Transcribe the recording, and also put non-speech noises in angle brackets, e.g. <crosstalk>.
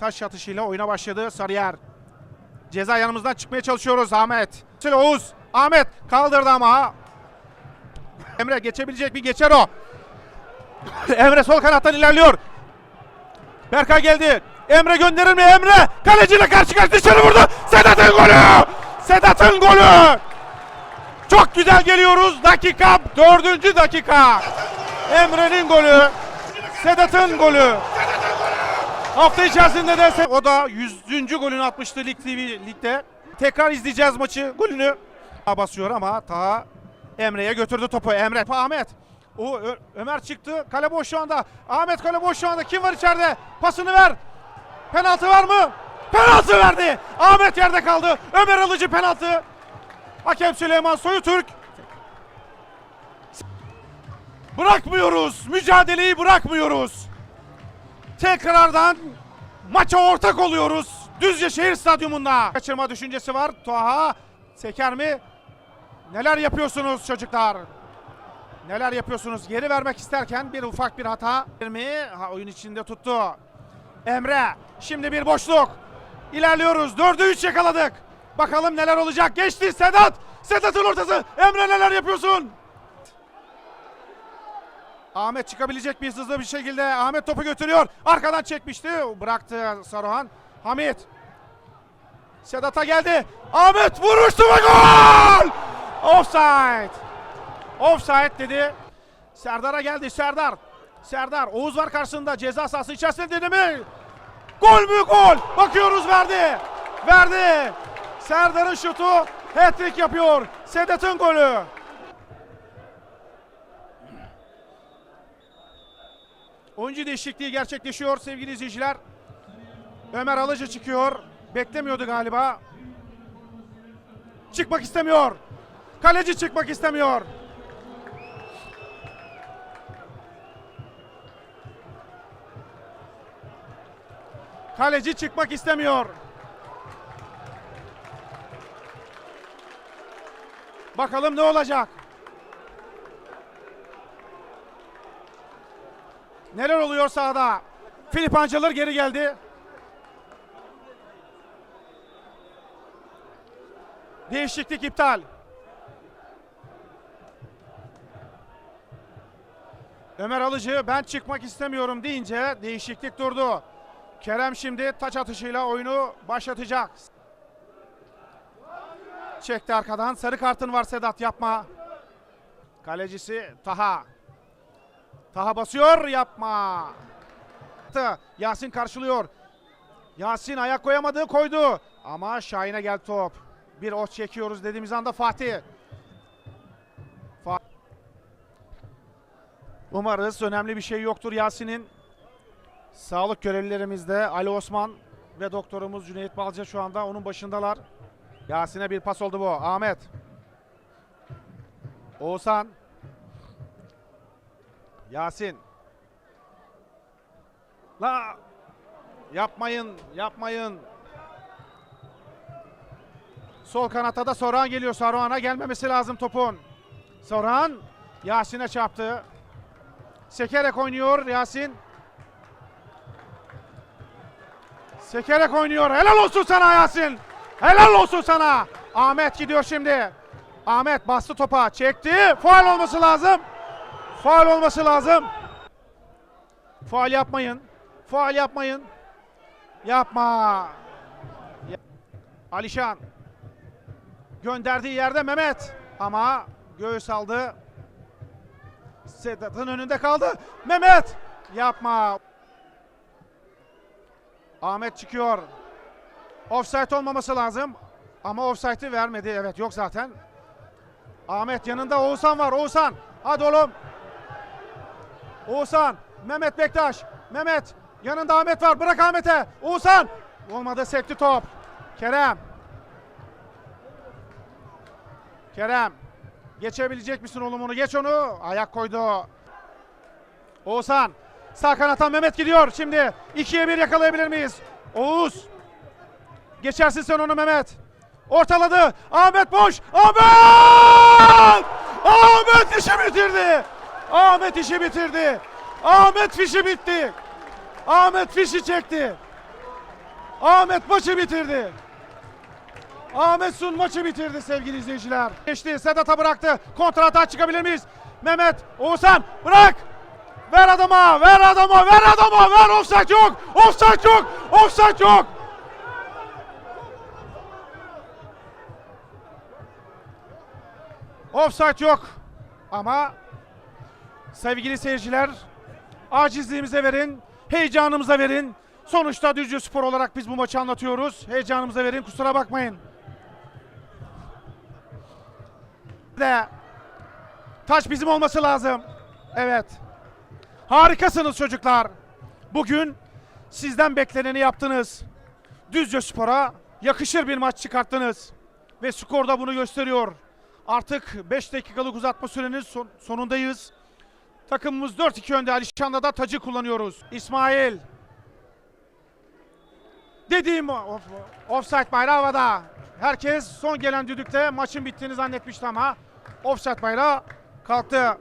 Taş, atışıyla oyuna başladı Sarıyer. Ceza yanımızdan çıkmaya çalışıyoruz Ahmet. Oğuz. Ahmet kaldırdı ama. Emre geçebilecek mi? Geçer o. <coughs> Emre sol kanattan ilerliyor. Berkay geldi. Emre gönderir mi? Emre kaleciyle karşı karşı dışarı vurdu. Sedat'ın golü! Sedat'ın golü! Çok güzel geliyoruz. Dakika dördüncü dakika. Emre'nin golü. Sedat'ın golü. Hafta içerisinde de o da 100. golünü atmıştı Lig TV ligde. Tekrar izleyeceğiz maçı. Golünü basıyor ama ta Emre'ye götürdü topu. Emre, Ahmet. O Ö- Ömer çıktı. Kale boş şu anda. Ahmet kale boş şu anda. Kim var içeride? Pasını ver. Penaltı var mı? Penaltı verdi. Ahmet yerde kaldı. Ömer alıcı penaltı. Hakem Süleyman Soyutürk. Bırakmıyoruz. Mücadeleyi bırakmıyoruz. Tekrardan maça ortak oluyoruz. Düzce Şehir Stadyumunda. Kaçırma düşüncesi var. Toha seker mi? Neler yapıyorsunuz çocuklar? Neler yapıyorsunuz? Geri vermek isterken bir ufak bir hata. mi? Ha, oyun içinde tuttu. Emre. Şimdi bir boşluk. İlerliyoruz. Dördü üç yakaladık. Bakalım neler olacak. Geçti Sedat. Sedat'ın ortası. Emre neler yapıyorsun? Ahmet çıkabilecek miyiz hızlı bir şekilde? Ahmet topu götürüyor. Arkadan çekmişti. Bıraktı Saruhan. Hamit. Sedat'a geldi. Ahmet vuruştu ve gol! Offside. Offside dedi. Serdar'a geldi. Serdar. Serdar. Oğuz var karşısında. Ceza sahası içerisinde dedi mi? Gol mü gol? Bakıyoruz verdi. Verdi. Serdar'ın şutu hat-trick yapıyor. Sedat'ın golü. Oyuncu değişikliği gerçekleşiyor sevgili izleyiciler. Ömer Alıcı çıkıyor. Beklemiyordu galiba. Çıkmak istemiyor. Kaleci çıkmak istemiyor. Kaleci çıkmak istemiyor. Bakalım ne olacak? Neler oluyor sahada? Filip Ancelir geri geldi. Değişiklik iptal. Ömer Alıcı ben çıkmak istemiyorum deyince değişiklik durdu. Kerem şimdi taç atışıyla oyunu başlatacak. Çekti arkadan. Sarı kartın var Sedat yapma. Kalecisi Taha. Taha basıyor yapma. Yasin karşılıyor. Yasin ayak koyamadı koydu. Ama Şahin'e geldi top. Bir ot çekiyoruz dediğimiz anda Fatih. Fa- Umarız önemli bir şey yoktur Yasin'in. Sağlık görevlilerimiz de Ali Osman ve doktorumuz Cüneyt Balca şu anda onun başındalar. Yasin'e bir pas oldu bu. Ahmet. Oğuzhan. Yasin. La yapmayın, yapmayın. Sol kanatta da Soran geliyor. Saruhan'a gelmemesi lazım topun. Soran Yasin'e çarptı. Sekerek oynuyor Yasin. Sekerek oynuyor. Helal olsun sana Yasin. Helal olsun sana. Ahmet gidiyor şimdi. Ahmet bastı topa. Çekti. Faal olması lazım. Faal olması lazım. Faal yapmayın. Faal yapmayın. Yapma. Ya- Alişan. Gönderdiği yerde Mehmet. Ama göğüs aldı. Sedat'ın önünde kaldı. Mehmet. Yapma. Ahmet çıkıyor. Offside olmaması lazım. Ama offside'ı vermedi. Evet yok zaten. Ahmet yanında Oğuzhan var. Oğuzhan. Hadi oğlum. Oğuzhan. Mehmet Bektaş. Mehmet. Yanında Ahmet var. Bırak Ahmet'e. Oğuzhan. Olmadı sekti top. Kerem. Kerem. Geçebilecek misin oğlum onu? Geç onu. Ayak koydu. Oğuzhan. Sağ kanattan Mehmet gidiyor. Şimdi 2'ye 1 yakalayabilir miyiz? Oğuz. Geçersin sen onu Mehmet. Ortaladı. Ahmet boş. Ahmet! Ahmet işi bitirdi. Ahmet işi bitirdi. Ahmet fişi bitti. Ahmet fişi çekti. Ahmet maçı bitirdi. Ahmet Sun maçı bitirdi sevgili izleyiciler. Geçti. Sedat'a bıraktı. Kontra atağa çıkabilir miyiz? Mehmet. Oğuzhan. Bırak. Ver adama. Ver adama. Ver adama. Ver. Offside yok. Offside yok. Offside yok. Offside yok. Ama sevgili seyirciler acizliğimize verin. Heyecanımıza verin. Sonuçta Düzce Spor olarak biz bu maçı anlatıyoruz. Heyecanımıza verin. Kusura bakmayın. de taş bizim olması lazım. Evet. Harikasınız çocuklar. Bugün sizden bekleneni yaptınız. Düzce Spor'a yakışır bir maç çıkarttınız. Ve skor da bunu gösteriyor. Artık 5 dakikalık uzatma sürenin son- sonundayız. Takımımız 4-2 önde. Alişan'da da tacı kullanıyoruz. İsmail. Dediğim o- of, offside bayrağı havada. Herkes son gelen düdükte maçın bittiğini zannetmişti ama offside bayrağı kalktı.